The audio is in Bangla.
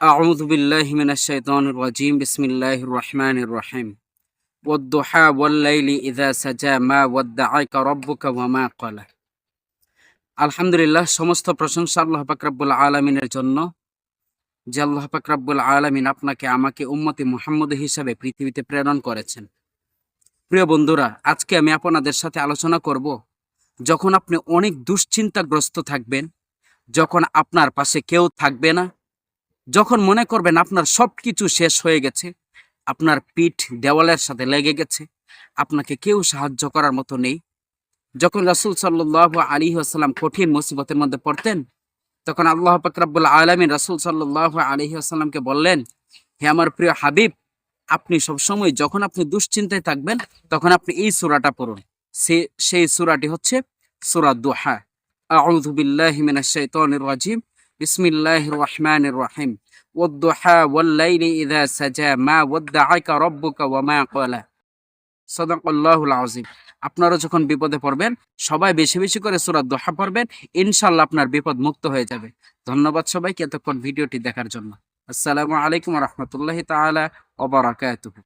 আউজুবিল্লাহিমিনাশাইতানিম বিসমিল্লাহ রহমান রহিম ওদ্দোহা ওয়াল্লাইলি ইদা সাজা মা ওয়াদ্দা আয়কা রব্বুকা ওয়ামা কলা আলহামদুলিল্লাহ, সমস্ত প্রশংসা আল্লাহ পাকরাবুল আলমিনের জন্য। যে আল্লাহ পাকরাবুল আলমিন আপনাকে, আমাকে উম্মতি মোহাম্মদ হিসাবে পৃথিবীতে প্রেরণ করেছেন। প্রিয় বন্ধুরা, আজকে আমি আপনাদের সাথে আলোচনা করব, যখন আপনি অনেক দুশ্চিন্তাগ্রস্ত থাকবেন, যখন আপনার পাশে কেউ থাকবে না যখন মনে করবেন আপনার সব কিছু শেষ হয়ে গেছে, আপনার পিঠ দেওয়ালের সাথে লেগে গেছে, আপনাকে কেউ সাহায্য করার মতো নেই। যখন রাসূল সাল্লাহ আলী আসাল্লাম কঠিন মুসিবতের মধ্যে পড়তেন, তখন আল্লাহ পাকরাবুল আলমিন রাসূল সাল্লাহ আলী আসাল্লামকে বললেন, হে আমার প্রিয় হাবিব, আপনি সবসময় যখন আপনি দুশ্চিন্তায় থাকবেন, তখন আপনি এই সূরাটা পড়ুন। সে, সেই সূরাটি হচ্ছে সূরা দুহা। আউযু বিল্লাহি মিনাশ রাজিম। বিসমিল্লাহির রহমানির রহিম। والضحى والليل إذا سجى ما ودعك ربك وما قلى صدق الله العظيم আপনারা যখন বিপদে পড়বেন সবাই বেশি বেশি করে সূরা দোহা পড়বেন ইনশাআল্লাহ আপনার বিপদ মুক্ত হয়ে যাবে ধন্যবাদ সবাইকে এতক্ষণ ভিডিওটি দেখার জন্য আসসালামু আলাইকুম রহমতুল্লাহ তাআলা ওয়া বারাকাতুহু